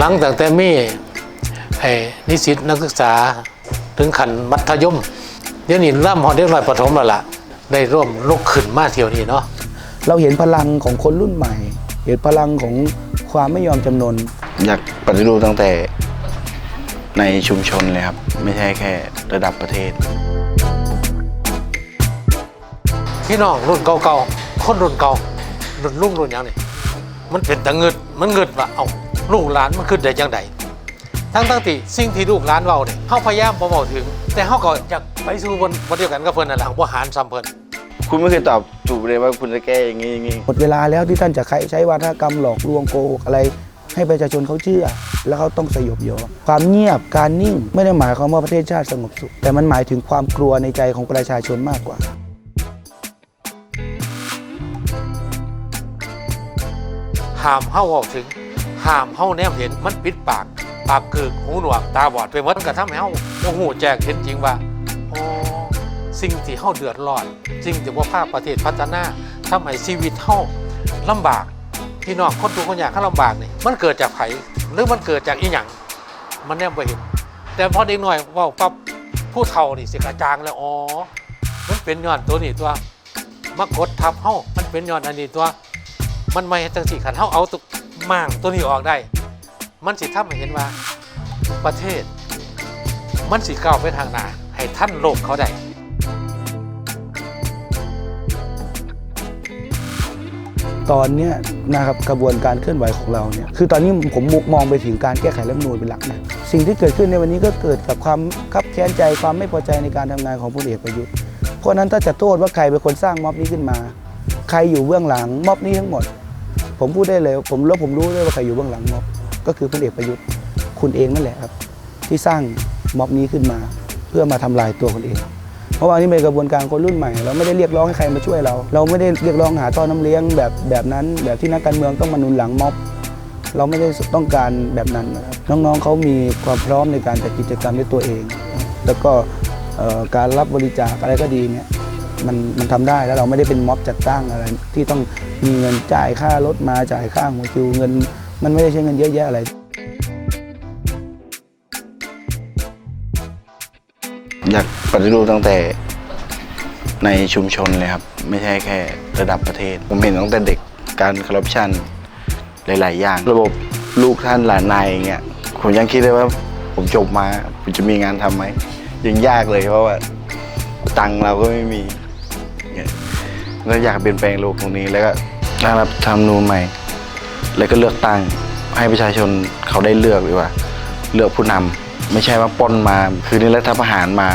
หลังจากแต่มีไอ้นิสิตนักศึกษาถึงขันมัธยมเดี๋ยวนี้เริ่มหอเด็กน้อยประถมแล้วล่ะ ได้ร่วมลุกขึ้นมาเที่ยวนี้เนาะเราเห็นพลังของคนรุ่นใหม่ เห็นพลังของความไม่ยอมจำนน อยากปฏิรูปตั้งแต่ในชุมชนเลยครับ ไม่ใช่แค่ระดับประเทศ พี่น้องรุ่นเก่าๆคนรุ่นเก่ารุ่นลุงรุ่นหยังนี่มันเป็นตะเงิดมันเงิดว่าเอา ลูกหลานมันขึ้นได้จังใดทั้งทั้งที่สิ่งที่ลูกหลานเว้าเนี่ยเฮาพยายามบ่เว้าถึง แต่เฮาก็อยากไปสู่บนบนเดียวกันกับเพิ่นนั่นแหละบ่หารซ้ำเพิ่นคุณไม่เคยตอบถูกเลยว่าคุณจะแก้อย่างนี้อย่างนี้หมดเวลาแล้วที่ท่านจะใช้วาทกรรมหลอกลวงโกหกอะไร ให้ประชาชนเขาเชื่อ แล้วเขาต้องสยบยอมความเงียบการนิ่งไม่ได้หมายความว่าประเทศชาติสงบสุขแต่มันหมายถึงความกลัวในใจของประชาชนมากกว่าห้ามเฮาเว้าถึง ห้ามเฮาแนมเห็นมันปิดปาก ปากคือหูหนวกตาบอดไปหมดมันก็ทำให้เฮาบ่ฮู้แจ้งเห็นจริงว่าอ๋อสิ่งที่เฮาเดือดร้อนสิ่งที่ว่าภาคประเทศพัฒนาทำให้ชีวิตเฮาลำบากพี่น้องคนทุกข์คนยากเขาลำบากนี่มันเกิดจากไผหรือมันเกิดจากอีหยังมันแนมบ่เห็น แต่พอเด็กหน่อยว้าปั๊บผู้เฒ่านี่สิกระจางแล้วอ๋อมันเป็นย้อนตัวนี้ตัวมากดทับเฮามันเป็นย้อนอันนี้ตัว มันไม่จังสิขันเฮาเอาตุก ม่างตัวนี้ออกได้ มันสิทำให้เห็นว่า ประเทศ มันสิก้าวไปทางหน้าให้ท่านโลกเขาได้ตอนนี้นะครับกระบวนการเคลื่อนไหวของเราเนี่ยคือตอนนี้ผมมุมองไปถึงการแก้ไขรัฐมนูญเป็นหลักนะสิ่งที่เกิดขึ้นในวันนี้ก็เกิดกับความคับแค้นใจความไม่พอใจในการทำงานของพลเอกประยุทธ์เพราะฉะนั้นถ้าจะโทษว่าใครเป็นคนสร้างม็อบนี้ขึ้นมา ใครอยู่เบื้องหลังม็อบนี้ทั้งหมด ผมพูดได้เลยผมแล้วผมรู้ด้วยว่าใครอยู่เบื้องหลังม็อบก็คือพลเอกประยุทธ์คุณเองนั่นแหละครับ ที่สร้างม็อบนี้ขึ้นมา เพื่อมาทำลายตัวคนเอง เพราะว่านี่เป็นกระบวนการคนรุ่นใหม่ เราไม่ได้เรียกร้องให้ใครมาช่วยเรา เราไม่ได้เรียกร้องหาท่อน้ำเลี้ยงแบบแบบนั้น แบบที่นักการเมืองต้องมาหนุนหลังม็อบเราไม่ได้ต้องการแบบนั้นนะครับน้องๆเขามีความพร้อมในการจัดกิจกรรมด้วยตัวเอง แล้วก็การรับบริจาคอะไรก็ดีเนี่ย มันมันทำได้แล้วเราไม่ได้เป็นม็อบจัดตั้งอะไร ที่ต้องมีเงินจ่ายค่ารถมาจ่ายค่าหัวคิวเงิน มันไม่ได้ใช้เงินเยอะแยะอะไร อยากปฏิรูปตั้งแต่ในชุมชนเลยครับ ไม่ใช่แค่ระดับประเทศ ผมเห็นตั้งแต่เด็กการคอร์รัปชันหลาย ๆ อย่าง ระบบลูกท่านหลานนายอย่างเงี้ยผมยังคิดเลยว่าผมจบมาผมจะมีงานทำไหมยังยากเลยเพราะว่า ตังค์เราก็ไม่มี แล้วอยากเปลี่ยนแปลงโลกตรงนี้ แล้วก็ร่างรับทำนูนใหม่ แล้วก็เลือกตั้งให้ประชาชนเขาได้เลือกดีกว่า เลือกผู้นำไม่ใช่ว่าป้นมา คือนี่รัฐประหารมา